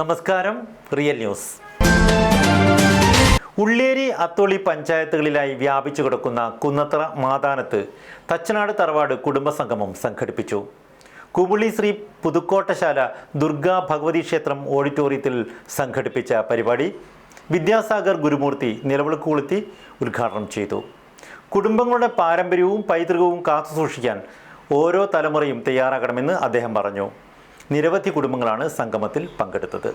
നമസ്കാരം real news. Ulleri Atholi പഞ്ചായത്തുകളിലായി വ്യാപിച്ചു കിടക്കുന്ന കുന്നത്ര മാതാനത്ത് തച്ചനാട് തറവാട് കുടുംബസംഗമം സംഘടിപ്പിച്ചു. കുമുളി ശ്രീ പുതുക്കോട്ടശാല ദുർഗാ ഭഗവതി ക്ഷേത്രം ഓഡിറ്റോറിയത്തിൽ സംഘടിപ്പിച്ച പരിപാടി വിദ്യാസാഗർ ഗുരുമൂർത്തി നിലവിളക്ക് കൊളുത്തി ഉദ്ഘാടനം ചെയ്തു. കുടുംബങ്ങളുടെ പാരമ്പര്യവും പൈതൃകവും കാത്തുസൂക്ഷിക്കാൻ ഓരോ തലമുറയും തയ്യാറാകണമെന്ന് അദ്ദേഹം പറഞ്ഞു. നിരവധി കുടുംബങ്ങളാണ് സംഗമത്തിൽ പങ്കെടുത്തത്.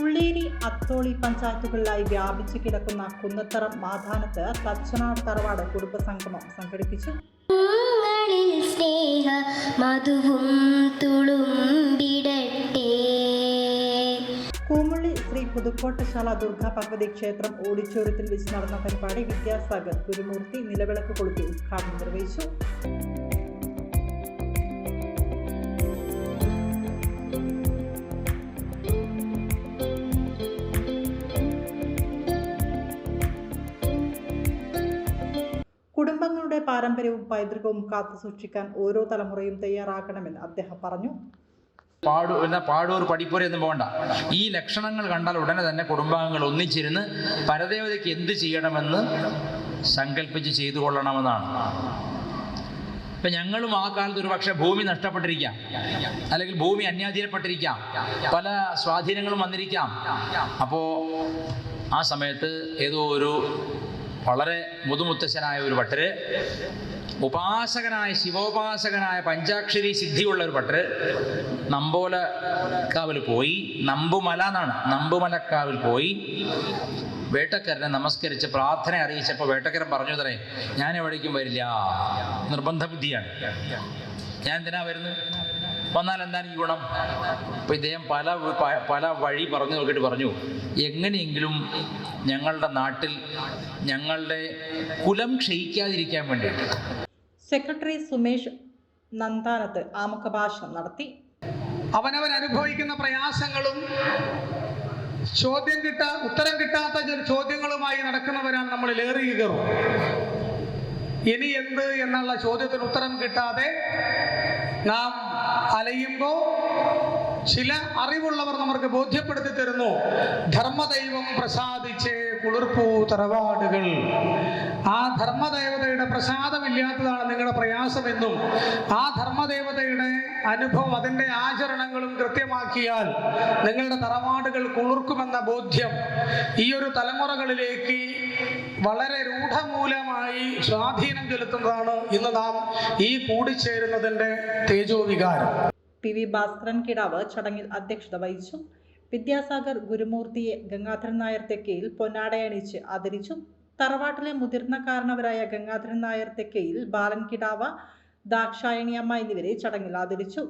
ഉള്ളേരി അത്തോളി പഞ്ചായത്തുകളിലായി വ്യാപിച്ചു കിടക്കുന്ന കുന്നത്തറ മാധാനത്ത് തച്ചനാട് തറവാട് കുടുംബ സംഗമം സംഘടിപ്പിച്ചു സ്നേഹ മധുവും തുളുമ്പിടട്ടെ കൂമുള്ളി ശ്രീ പുതുക്കോട്ടശാല ദുർഗാ ഭഗവതി ക്ഷേത്രം ഓഡിറ്റോറിയത്തിൽ വെച്ച് നടന്ന പരിപാടി വിദ്യാസാഗർ ഗുരുമൂർത്തി നിലവിളക്ക് കൊളുത്തി ഉദ്ഘാടനം നിർവഹിച്ചു. കുടുംബങ്ങളുടെ പാരമ്പര്യവും പൈതൃകവും കാത്തുസൂക്ഷിക്കാൻ ഓരോ തലമുറയും തയ്യാറാക്കണമെന്ന് അദ്ദേഹം പറഞ്ഞു. പാടു എന്നാ പാടൂർ പഠിപ്പുരയൊന്നും പോകണ്ട ഈ ലക്ഷണങ്ങൾ കണ്ടാൽ ഉടനെ തന്നെ കുടുംബാംഗങ്ങൾ ഒന്നിച്ചിരുന്ന് പരദേവതയ്ക്ക് എന്ത് ചെയ്യണമെന്ന് സങ്കല്പിച്ച് ചെയ്തു കൊള്ളണമെന്നാണ്. ഇപ്പം ഞങ്ങളും ആ കാലത്ത് ഒരു പക്ഷേ ഭൂമി നഷ്ടപ്പെട്ടിരിക്കാം. അല്ലെങ്കിൽ ഭൂമി അന്യാധീനപ്പെട്ടിരിക്കാം. പല സ്വാധീനങ്ങളും വന്നിരിക്കാം. അപ്പോൾ ആ സമയത്ത് ഏതോ ഒരു വളരെ മുതുമുത്തശ്ശനായ ഒരു ഭട്ടര് ഉപാസകനായ ശിവോപാസകനായ പഞ്ചാക്ഷരി സിദ്ധിയുള്ള ഒരു ഭട്ടര് നമ്പോലക്കാവിൽ പോയി. നമ്പുമല എന്നാണ്. നമ്പുമലക്കാവിൽ പോയി. വേട്ടക്കാരനെ നമസ്കരിച്ച് പ്രാർത്ഥന അറിയിച്ചപ്പോൾ വേട്ടക്കരൻ പറഞ്ഞു തരേ ഞാൻ എവിടേക്കും വരില്ല. നിർബന്ധ ബുദ്ധിയാണ് ഞാൻ എന്തിനാ വരുന്നത്? വന്നാൽ എന്താണ് ഈ ഗുണം? അപ്പൊ ഇദ്ദേഹം പല പല വഴി പറഞ്ഞു നോക്കിയിട്ട് പറഞ്ഞു എങ്ങനെയെങ്കിലും ഞങ്ങളുടെ നാട്ടിൽ ഞങ്ങളുടെ കുലം ക്ഷയിക്കാതിരിക്കാൻ വേണ്ടിയിട്ട്. സെക്രട്ടറി സുമേഷ് നന്ദാനത്ത് ആമുഖ ഭാഷണം നടത്തി. അവനവൻ അനുഭവിക്കുന്ന പ്രയാസങ്ങളും ചോദ്യം കിട്ടാ ഉത്തരം കിട്ടാത്ത ചില ചോദ്യങ്ങളുമായി നടക്കുന്നവരാണ് നമ്മൾ ഏറി കയറും ഇനി എന്ത് എന്നുള്ള ചോദ്യത്തിന് ഉത്തരം കിട്ടാതെ നാം അലയുമ്പോൾ ചില അറിവുള്ളവർ നമുക്ക് ബോധ്യപ്പെടുത്തി തരുന്നു. ധർമ്മദൈവം പ്രസാദിച്ച് കുളിർപ്പൂ തറവാടുകൾ. ആ ധർമ്മദേവതയുടെ പ്രസാദമില്ലാത്തതാണ് നിങ്ങളുടെ പ്രയാസമെന്നും ആ ധർമ്മദേവതയുടെ അനുഭവം അതിന്റെ ആചരണങ്ങളും കൃത്യമാക്കിയാൽ നിങ്ങളുടെ തറവാടുകൾ കുളിർക്കുമെന്ന ബോധ്യം ഈ ഒരു തലമുറകളിലേക്ക് വളരെ രൂഢമൂലമായി സ്വാധീനം ചെലുത്തുന്നതാണ് ഇന്ന് നാം ഈ കൂടിച്ചേരുന്നതിന്റെ തേജോവികാരം. പി വി ഭാസ്കരൻ കിടാവ് ചടങ്ങിൽ അധ്യക്ഷത വഹിച്ചു. വിദ്യാസാഗർ ഗുരുമൂർത്തിയെ ഗംഗാധരൻ നായർ തെക്കയിൽ പൊന്നാടയണിച്ച് ആദരിച്ചു. തറവാട്ടിലെ മുതിർന്ന കാരണവരായ ഗംഗാധരൻ നായർ തെക്കയിൽ ബാലൻ കിടാവ ദാക്ഷായണിയമ്മ എന്നിവരെ ചടങ്ങിൽ ആദരിച്ചു.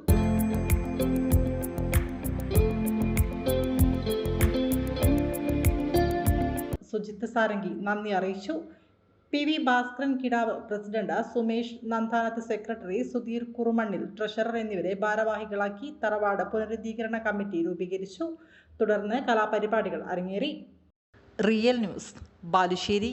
സുജിത്ത് സാരംഗി നന്ദി അറിയിച്ചു. P V Bhaskaran Kidav president Sumesh Nandanath secretary Sudheer Kurumannil treasurer എന്നിവരെ ഭാരവാഹികളാക്കി തറവാട് പുനരുദ്ധീകരണ കമ്മിറ്റി രൂപീകരിച്ചു. തുടർന്ന് കലാപരിപാടികൾ അരങ്ങേറി. Real news Balussery.